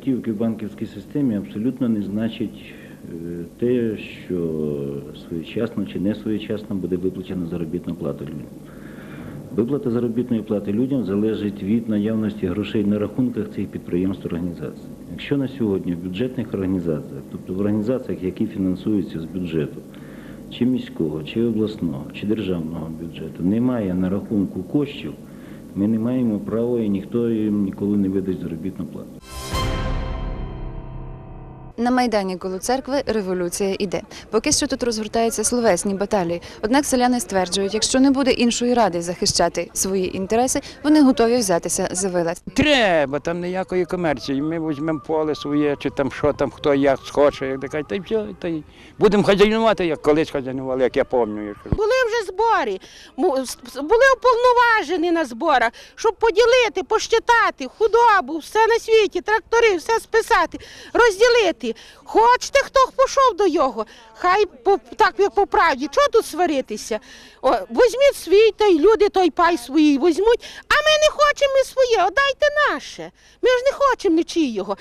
Готівки в банківській системі абсолютно не значить е, те, що своєчасно чи не своєчасно буде виплачена заробітна плата людям. Виплата заробітної плати людям залежить від наявності грошей на рахунках цих підприємств організацій. Якщо на сьогодні в бюджетних організаціях, тобто в організаціях, які фінансуються з бюджету, чи міського, чи обласного, чи державного бюджету, немає на рахунку коштів, ми не маємо права і ніхто їм ніколи не видасть заробітну плату. На майдані коло церкви революція іде. Поки що тут розгортаються словесні баталії. Однак селяни стверджують, якщо не буде іншої ради захищати свої інтереси, вони готові взятися за вилад. Треба, там ніякої комерції. Ми візьмемо поле своє, чи там що там, хто як схоче, як така, та й все, та й будемо хазяйнувати, як колись хазяйнували, як я пам'ятаю. Були вже збори, були уповноважені на зборах, щоб поділити, посчитати худобу, все на світі, трактори, все списати, розділити. Хочете, хто пішов до його, хай так як по правді, чого тут сваритися? О, візьміть свій, той люди той пай свій візьмуть, а ми не хочемо і своє, отдайте наше. Ми ж не хочемо нічийого.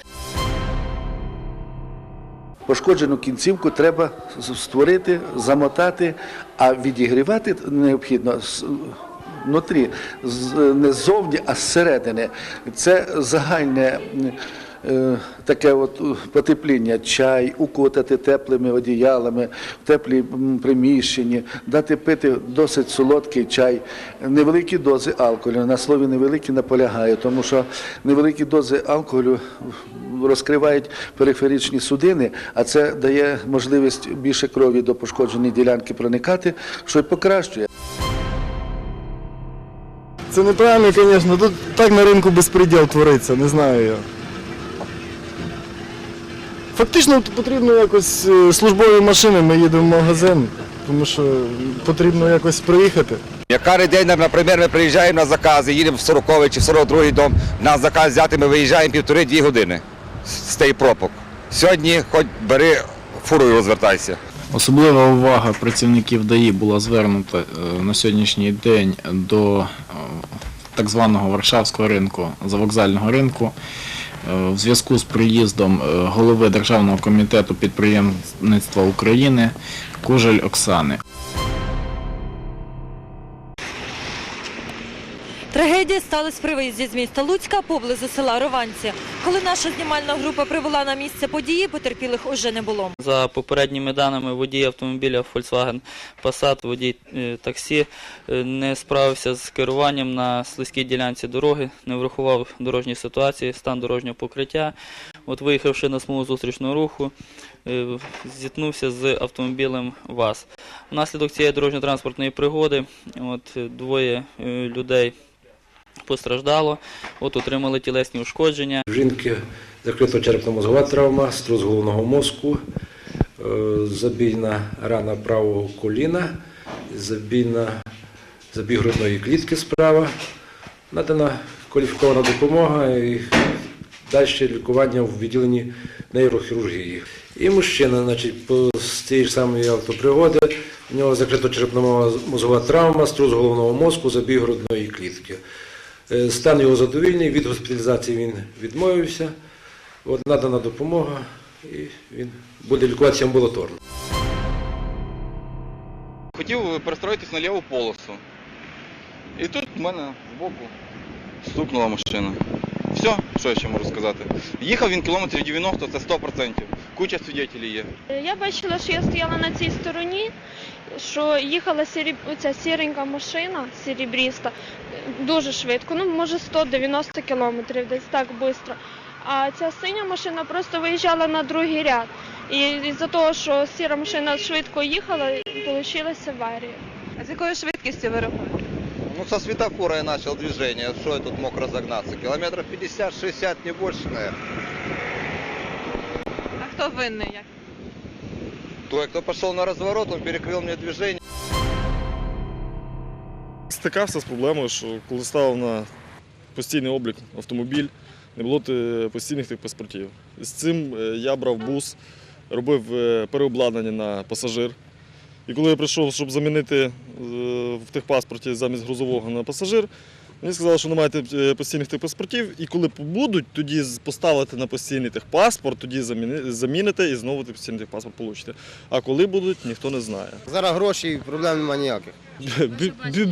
Пошкоджену кінцівку треба створити, замотати, а відігрівати необхідно внутрі, не ззовні, а зсередини. Це загальне таке от е, потепління, чай, укутати теплими одіялами, в теплі м, приміщенні, дати пити досить солодкий чай, невеликі дози алкоголю. На слові невеликі наполягаю, тому що невеликі дози алкоголю розкривають периферичні судини, а це дає можливість більше крові до пошкодженої ділянки проникати, що й покращує. Це неправильно, звісно. Тут так на ринку безпреділ твориться, не знаю я. Фактично потрібно якось е, службові машини, ми їдемо в магазин, тому що потрібно якось приїхати. Який день, наприклад, ми приїжджаємо на закази, їдемо в 40 чи в 42 дом, на заказ взяти, ми виїжджаємо півтори-дві години з тієї пропок. Сьогодні хоч бери фурою розвертайся. Особлива увага працівників ДАІ була звернута е, на сьогоднішній день до е, так званого Варшавського ринку, завокзального ринку, в зв'язку з приїздом е, голови Державного комітету підприємництва України Кужель Оксани. Сталася при виїзді з міста Луцька поблизу села Рованці. Коли наша знімальна група прибула на місце події, потерпілих уже не було. За попередніми даними, водій автомобіля Volkswagen Passat, водій е, таксі, е, не справився з керуванням на слизькій ділянці дороги, не врахував дорожньої ситуації, стан дорожнього покриття. От виїхавши на смугу зустрічного руху, е, зіткнувся з автомобілем ВАЗ. Внаслідок цієї дорожньо-транспортної пригоди от, двоє людей постраждало, от, отримали тілесні ушкодження. В жінки закрита черепно-мозгова травма, струс головного мозку, е, забійна рана правого коліна, забійна забій грудної клітки справа. Надана кваліфікована допомога і далі лікування в відділенні нейрохірургії. І мужчина, значить, з тієї ж самої автопригоди, у нього закрита черепно-мозгова травма, струс головного мозку, забій грудної клітки. Е, Стан його задовільний, від госпіталізації він відмовився. От надана допомога, і він буде лікуватися амбулаторно. Хотів перестроїтись на ліву полосу. І тут в мене збоку стукнула машина. Все, що я ще можу сказати. Їхав він кілометрів 90, це 100%. Куча свідетелів є. Я бачила, що я стояла на цій стороні, що їхала сірі... оця сіренька машина, сірібріста, дуже швидко, ну може 190 кілометрів, десь так швидко. А ця синя машина просто виїжджала на другий ряд. І із-за того, що сіра машина швидко їхала, вийшла аварія. А з якою швидкістю ви рахуєте? Ну, со светофора я начал движение. Что я тут мог разогнаться? Километров 50-60, не больше, наверное. А хто винний? Як? Той, кто пошел на разворот, он перекрыл мне движение. Стикався з проблемою, що коли ставив на постійний облік автомобіль, не було ти- постійних тих паспортів. З цим е, я брав бус, робив е, переобладнання на пасажир. І коли я прийшов, щоб замінити в техпаспорті замість грузового на пасажир. Мені сказали, що не маєте е, постійних техпаспортів, і коли будуть, тоді поставите на постійний техпаспорт, тоді заміни- заміните і знову постійний техпаспорт получите. А коли будуть, ніхто не знає. Зараз грошей проблем немає ніяких.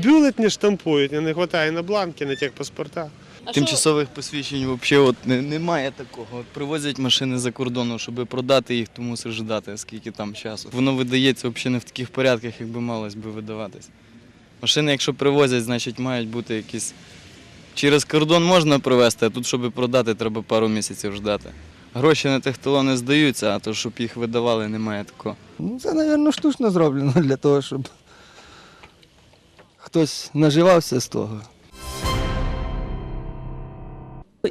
Бюлетні штампують, не вистачає на бланки, на техпаспорта. Тимчасових посвідчень взагалі от не, немає такого. От привозять машини за кордону, щоб продати їх, то мусиш ждати, скільки там часу. Воно видається взагалі не в таких порядках, як би малось би видаватись. Машини, якщо привозять, значить мають бути якісь. Через кордон можна привезти, а тут, щоб продати, треба пару місяців ждати. Гроші на тих талони здаються, а то, щоб їх видавали, немає такого. Ну, це, мабуть, штучно зроблено для того, щоб хтось наживався з того.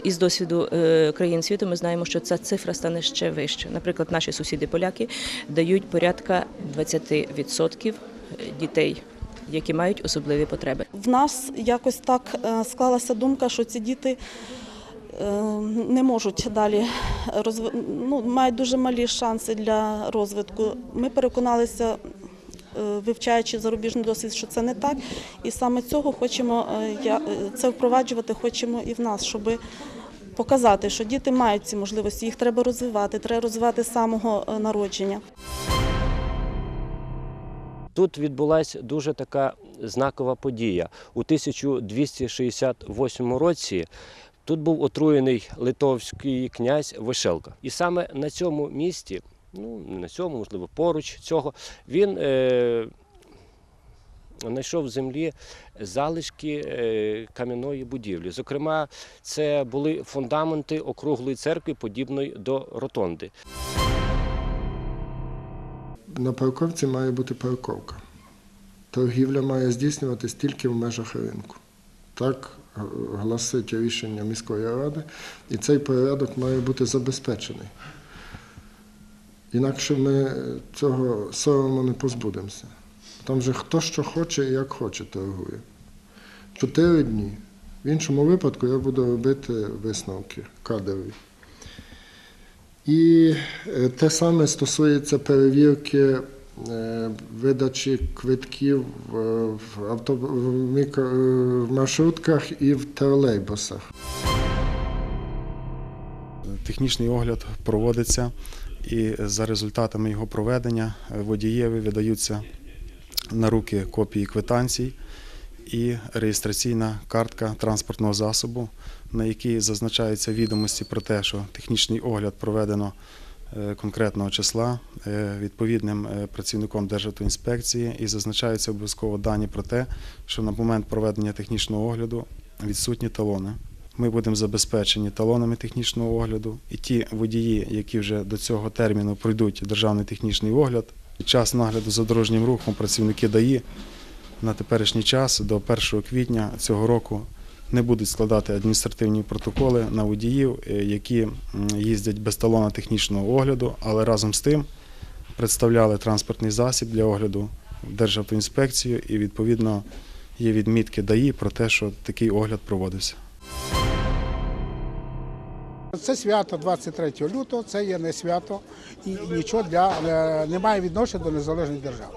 Із досвіду е, країн світу ми знаємо, що ця цифра стане ще вище. Наприклад, наші сусіди-поляки дають порядка 20% дітей, які мають особливі потреби. В нас якось так е, склалася думка, що ці діти е, не можуть далі розви... ну, мають дуже малі шанси для розвитку. Ми переконалися, е, вивчаючи зарубіжний досвід, що це не так. І саме цього хочемо е, е, це впроваджувати хочемо і в нас, щоб показати, що діти мають ці можливості, їх треба розвивати, треба розвивати з самого е, народження. Тут відбулася дуже така знакова подія. У 1268 році тут був отруєний литовський князь Вишелка. І саме на цьому місці, ну не на цьому, можливо, поруч цього, він е, знайшов в землі залишки е, кам'яної будівлі. Зокрема, це були фундаменти округлої церкви, подібної до ротонди. На парковці має бути парковка. Торгівля має здійснюватись тільки в межах ринку. Так г- гласить рішення міської ради, і цей порядок має бути забезпечений. Інакше ми цього сорому не позбудемося. Там же хто що хоче і як хоче торгує. Чотири дні. В іншому випадку я буду робити висновки кадрові. І е, те саме стосується перевірки е, видачі квитків е, в, авто, в маршрутках і в тролейбусах. Технічний огляд проводиться, і за результатами його проведення е, водієві видаються на руки копії квитанцій і реєстраційна картка транспортного засобу, на якій зазначаються відомості про те, що технічний огляд проведено е, конкретного числа е, відповідним працівником Державтоінспекції і зазначаються обов'язково дані про те, що на момент проведення технічного огляду відсутні талони. Ми будемо забезпечені талонами технічного огляду, і ті водії, які вже до цього терміну пройдуть державний технічний огляд, під час нагляду за дорожнім рухом працівники ДАІ на теперішній час до 1 квітня цього року не будуть складати адміністративні протоколи на водіїв, е, які їздять без талона технічного огляду, але разом з тим представляли транспортний засіб для огляду в Державтоінспекцію і відповідно є відмітки ДАІ про те, що такий огляд проводився. Це свято 23 лютого, це є не свято і нічого для е, не відношення до незалежної держави.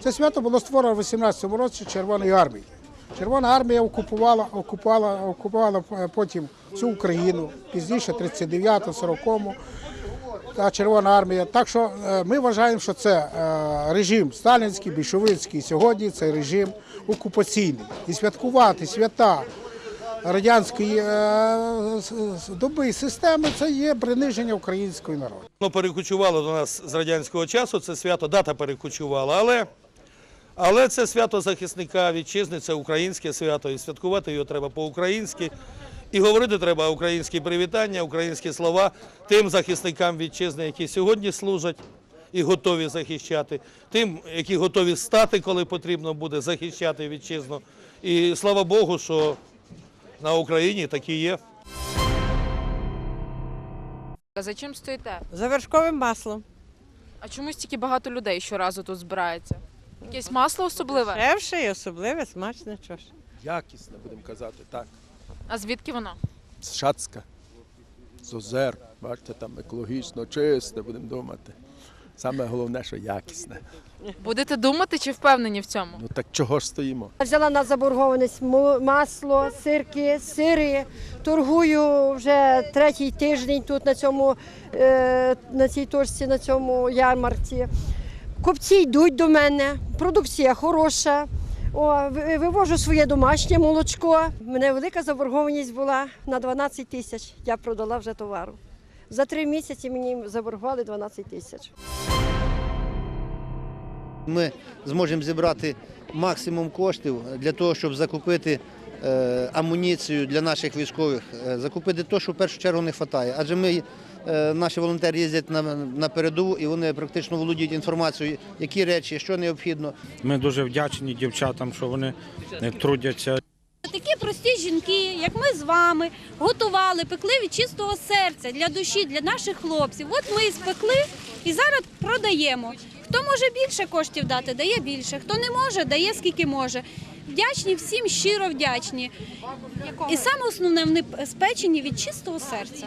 Це свято було створено в 18 році Червоною армією. Червона армія окупувала, окупувала, окупувала е, потім всю Україну, пізніше 39-му, 40-му. Та Червона армія. Так що е, ми вважаємо, що це режим сталінський, більшовицький. Сьогодні це режим окупаційний. І святкувати свята радянської е, доби системи це є приниження української народу. Воно перекочувало до нас з радянського часу, це свято, дата перекочувала, але, але це свято захисника вітчизни, це українське свято, і святкувати його треба по-українськи. І говорити треба українські привітання, українські слова тим захисникам вітчизни, які сьогодні служать і готові захищати, тим, які готові стати, коли потрібно буде захищати вітчизну. І слава Богу, що на Україні такі є. А за чим стоїте? За вершковим маслом. А чому стільки багато людей щоразу тут збирається? Якесь масло особливе? Дешевше і особливе, смачне. Що ж. Якісне, будемо казати, так. А звідки воно? З Шацька, з озер, бачите, там екологічно чисте, будемо думати. Саме головне, що якісне. Будете думати чи впевнені в цьому? Ну так чого ж стоїмо? Взяла на заборгованість масло, сирки, сири. Торгую вже третій тиждень тут на цьому е, на цій точці, на цьому ярмарці. Купці йдуть до мене, продукція хороша. О, ви- вивожу своє домашнє молочко. У мене велика заборгованість була на 12 тисяч. Я продала вже товару. За три місяці мені заборгували 12 тисяч. Ми зможемо зібрати максимум коштів для того, щоб закупити е, амуніцію для наших військових, е, закупити те, що в першу чергу не вистачає. Адже ми, е, наші волонтери їздять на, на передову і вони практично володіють інформацією, які речі, що необхідно. Ми дуже вдячні дівчатам, що вони трудяться. Такі прості жінки, як ми з вами, готували, пекли від чистого серця для душі, для наших хлопців. От ми і спекли і зараз продаємо. Хто може більше коштів дати, дає більше. Хто не може, дає скільки може. Вдячні всім, щиро вдячні. І саме основне, вони спечені від чистого серця.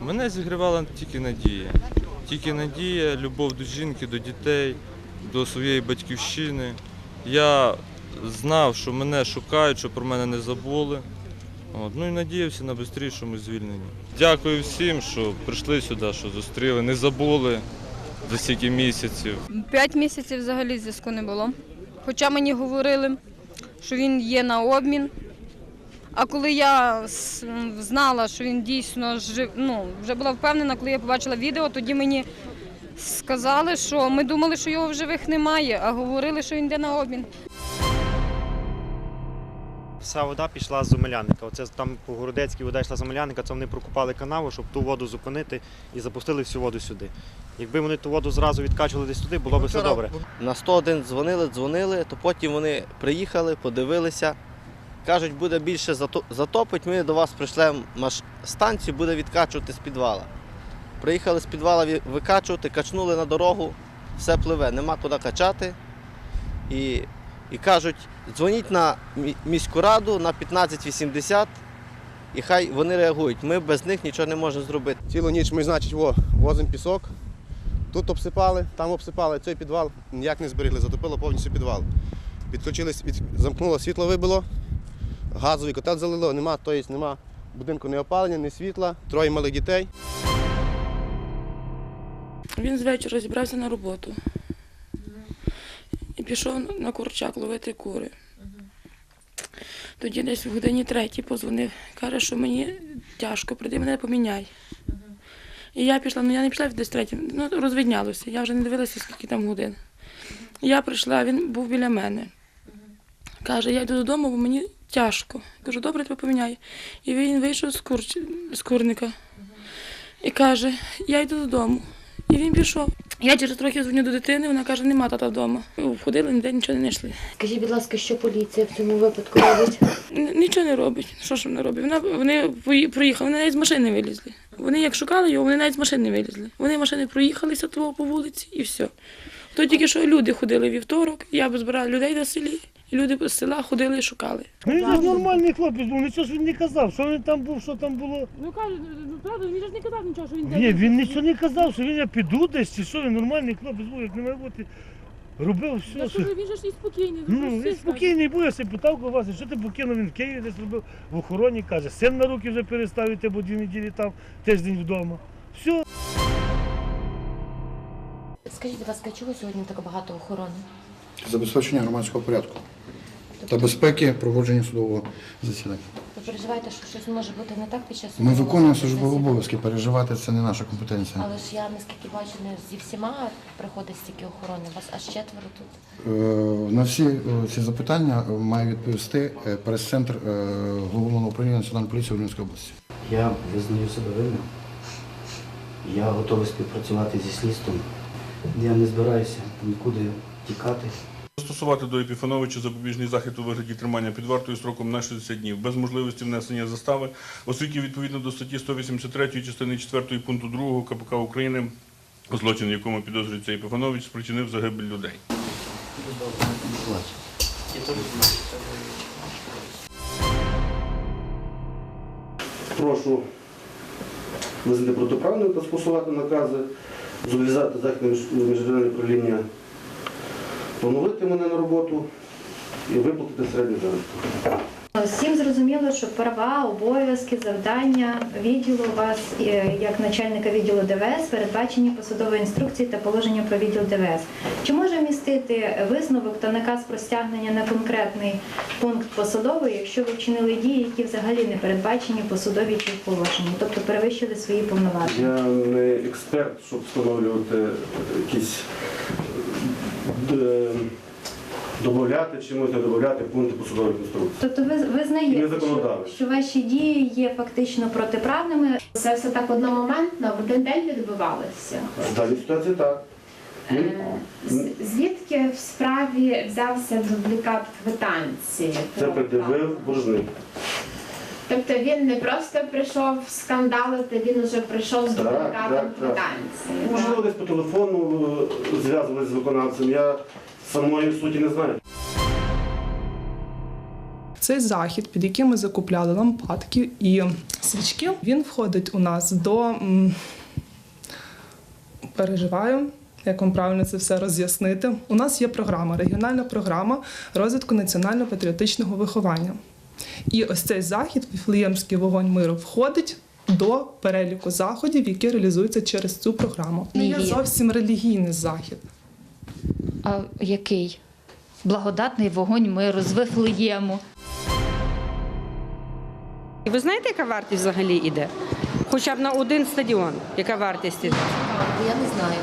Мене зігрівала тільки надія. Тільки надія, любов до жінки, до дітей, до своєї батьківщини. Я знав, що мене шукають, що про мене не забули. От. Ну і надіявся на швидшому звільненні. Дякую всім, що прийшли сюди, що зустріли, не забули за стільки місяців. П'ять місяців взагалі зв'язку не було. Хоча мені говорили, що він є на обмін. А коли я знала, що він дійсно жив, ну, вже була впевнена, коли я побачила відео, тоді мені сказали, що ми думали, що його в живих немає, а говорили, що він йде на обмін. Вся вода пішла з Омеляника. Оце там по Городецькій вода йшла з Омеляника, це вони прокопали канаву, щоб ту воду зупинити і запустили всю воду сюди. Якби вони ту воду зразу відкачували десь туди, було б все добре. На 101 дзвонили, дзвонили, то потім вони приїхали, подивилися. Кажуть, буде більше затопить, ми до вас прийшлемо маш... станцію, буде відкачувати з підвала. Приїхали з підвала викачувати, качнули на дорогу, все пливе, нема куди качати. І, і кажуть, дзвоніть на міську раду на 1580 і хай вони реагують. Ми без них нічого не можемо зробити. Цілу ніч ми, значить, во, возимо пісок. Тут обсипали, там обсипали, цей підвал ніяк не зберегли, затопило повністю підвал. Підключились, від... замкнуло, світло вибило, газовий котел залило, нема, тобто нема будинку ні опалення, ні світла, троє малих дітей. Він з вечора зібрався на роботу і пішов на курчак ловити кури. Тоді десь в годині третій позвонив, каже, що мені тяжко, прийди мене поміняй. І я пішла, ну я не пішла десь третій, ну розвіднялося, я вже не дивилася, скільки там годин. Я прийшла, він був біля мене. Каже, я йду додому, бо мені тяжко. Кажу, добре, тебе поміняй. І він вийшов з, курч... з курника і каже, я йду додому. І він пішов. Я через трохи дзвоню до дитини, вона каже, нема тата вдома. Входили, ніде нічого не знайшли. Скажіть, будь ласка, що поліція в цьому випадку робить? Нічого не робить. Що ж вона робить? Вона, вони проїхали, вони навіть з машини вилізли. Вони як шукали його, вони навіть з машини вилізли. Вони машини проїхалися того по вулиці і все. То тільки що люди ходили вівторок, я б збирала людей на селі, і люди з села ходили і шукали. Ну, він же ж нормальний хлопець був, нічого ж він не казав, що він там був, що там було. Ну кажуть, ну правда, він ж не казав нічого, що він Ні, він нічого не казав, що він я піду десь, чи що він нормальний хлопець був, як не має бути. Робив все. що- Він же ж і спокійний. Ну, він спокійний був, я себе питав у вас, що ти покинув, він в Києві десь робив в охороні, каже, син на руки вже переставити, бо дві неділі там, тиждень вдома. Все. Скажіть, будь ласка, чого сьогодні так багато охорони? Забезпечення громадського порядку та безпеки проводження судового засідання. Ви переживаєте, що щось може бути не так під час Ми судового виконуємо засідання? службові обов'язки, переживати це не наша компетенція. Але ж я наскільки бачу, не зі всіма приходить стільки охорони. Вас аж четверо тут. Е, На всі е, ці запитання е, має відповісти е, прес-центр е, головного управління національної поліції Волинської області. Я визнаю себе винним. Я готовий співпрацювати зі слідством. Я не збираюся нікуди тікати. Застосувати до Епіфановича запобіжний захід у вигляді тримання під вартою строком на 60 днів без можливості внесення застави, оскільки відповідно до статті 183 частини 4 пункту 2 КПК України злочин, якому підозрюється Епіфанович, спричинив загибель людей. Прошу визнати протиправними та скасувати накази, зобов'язати західне міжнародне управління, поновити мене на роботу і виплатити середню заробітку. Всім зрозуміло, що права, обов'язки, завдання відділу у вас е, як начальника відділу ДВС передбачені посадовою інструкцією та положення про відділ ДВС. Чи може вмістити висновок та наказ про стягнення на конкретний пункт посадовий, якщо ви вчинили дії, які взагалі не передбачені посадові чи положенні, тобто перевищили свої повноваження? Я не експерт, щоб встановлювати якісь додати чимось, не додати пункти посадових інструкцій. Тобто ви визнаєте, що, що ваші дії є фактично протиправними? Це все так одномоментно, в один день відбувалося. В даній ситуації так. З- Звідки в справі взявся дублікат квитанції? Це пред'явив боржник. Тобто він не просто прийшов скандалити, він уже прийшов з дублікатом квитанції. Можливо, десь по телефону е, зв'язувалися з виконавцем. Я самої суті не знаю. Цей захід, під яким ми закупляли лампадки і свічки, він входить у нас до переживаю. Як вам правильно це все роз'яснити? У нас є програма, регіональна програма розвитку національно-патріотичного виховання. І ось цей захід, Віфлеємський вогонь миру, входить до переліку заходів, які реалізуються через цю програму. Не є зовсім релігійний захід. А який? Благодатний вогонь миру з Вифлеєму. І ви знаєте, яка вартість взагалі йде? Хоча б на один стадіон, яка вартість іде? Я не знаю.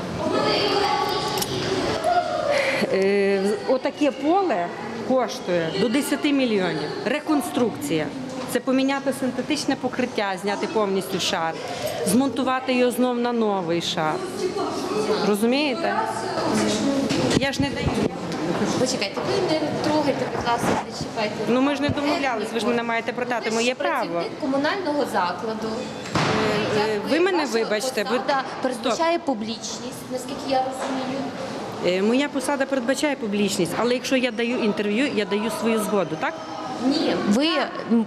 Е, отаке поле коштує до 10 мільйонів. Реконструкція. Це поміняти синтетичне покриття, зняти повністю шар, змонтувати його знов на новий шар. Розумієте? Я ж не даю. Почекайте, ви не трогайте, будь ласка, не чіпайте. Ну ми ж не домовлялись, ви ж мене маєте продати моє право. Працівник комунального закладу. Е, Ви мене вибачте, ви Посада передбачає публічність, наскільки я розумію. Е, Моя посада передбачає публічність, але якщо я даю інтерв'ю, я даю свою згоду, так? Ні, ви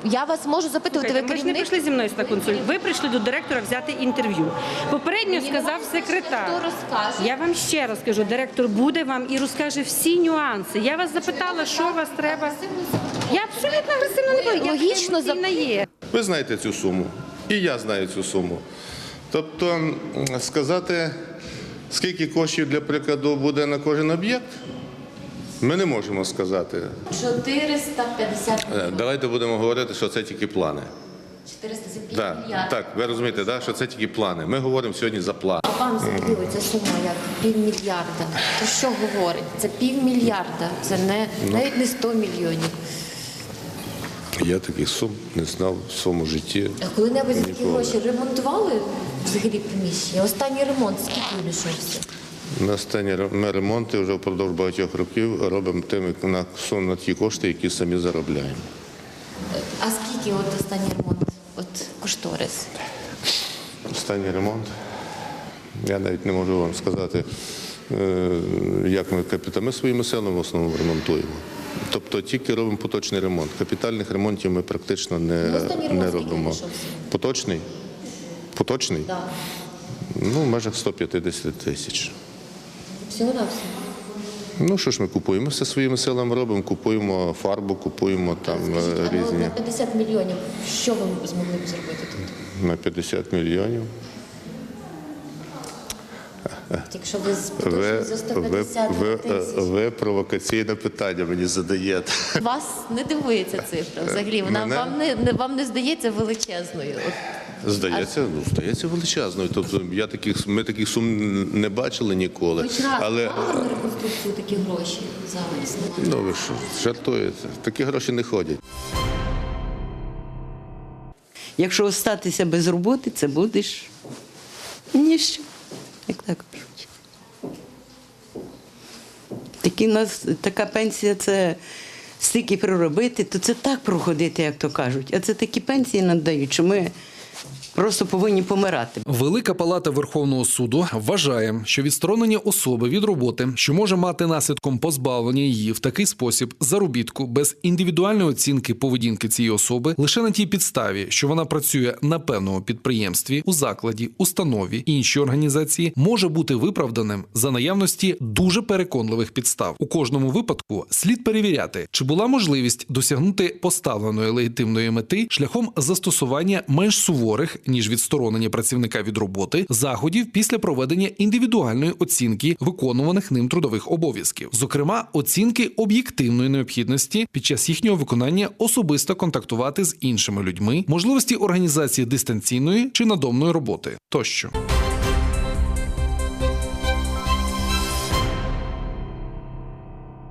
я вас можу запитувати. Слухайте, ви ви ж не прийшли зі мною на консуль. Ви прийшли до директора взяти інтерв'ю. Попередньо Мені сказав секретар. хто розкаже. Я вам ще раз кажу, директор буде вам і розкаже всі нюанси. Я вас запитала, що вас треба. Я абсолютно агресивно не буду. Я Логічно є. Ви знаєте цю суму, і я знаю цю суму. Тобто сказати, скільки коштів для прикладу буде на кожен об'єкт, ми не можемо сказати. 450 Е, Давайте будемо говорити, що це тільки плани. 400 це пів Так, ви розумієте, да, що це тільки плани. Ми говоримо сьогодні за плани. А вам взагалі ця сума як півмільярда. То що говорить? Це півмільярда, це не Ну. навіть не 100 мільйонів. Я таких сум не знав в своєму житті. А коли-небудь за такі гроші ремонтували взагалі приміщення? Останній ремонт скільки обійшовся? На останні ми ремонти вже впродовж багатьох років робимо тими на, сум- на ті кошти, які самі заробляємо. А скільки от останній ремонт? От кошторис? Останній ремонт. Я навіть не можу вам сказати, е, як ми капіта. Ми своїми силами в основному ремонтуємо. Тобто тільки робимо поточний ремонт. Капітальних ремонтів ми практично не, Ну, не робимо. Поточний? Поточний? Так. Ну, в межах 150 тисяч. Всього на все. Ну що ж ми купуємо? Все своїми силами робимо, купуємо фарбу, купуємо там е, А ну, різні на 50 мільйонів. Що ви змогли б зробити тут? на 50 мільйонів. Якщо ви за ви, 150 ви, е, тисяч. ви провокаційне питання мені задаєте. Вас не дивує ця цифра взагалі. Вона Мене? вам не, не вам не здається величезною. Здається, ну здається величезною. Тобто я таких ми таких сум не бачили ніколи. Хоч раз Але на реконструкцію такі гроші зараз ну ви що, жартуєте? Такі гроші не ходять. Якщо остатися без роботи, це будеш ніщо, як так кажуть. Такі нас, така пенсія це стільки проробити, то це так проходити, як то кажуть. А це такі пенсії надають, що ми просто повинні помирати. Велика палата Верховного суду вважає, що відсторонення особи від роботи, що може мати наслідком позбавлення її в такий спосіб заробітку без індивідуальної оцінки поведінки цієї особи, лише на тій підставі, що вона працює на певному підприємстві, у закладі, установі іншій організації, може бути виправданим за наявності дуже переконливих підстав. У кожному випадку слід перевіряти, чи була можливість досягнути поставленої легітимної мети шляхом застосування менш суворих ніж відсторонення працівника від роботи заходів після проведення індивідуальної оцінки виконуваних ним трудових обов'язків, зокрема оцінки об'єктивної необхідності під час їхнього виконання особисто контактувати з іншими людьми, можливості організації дистанційної чи надомної роботи тощо.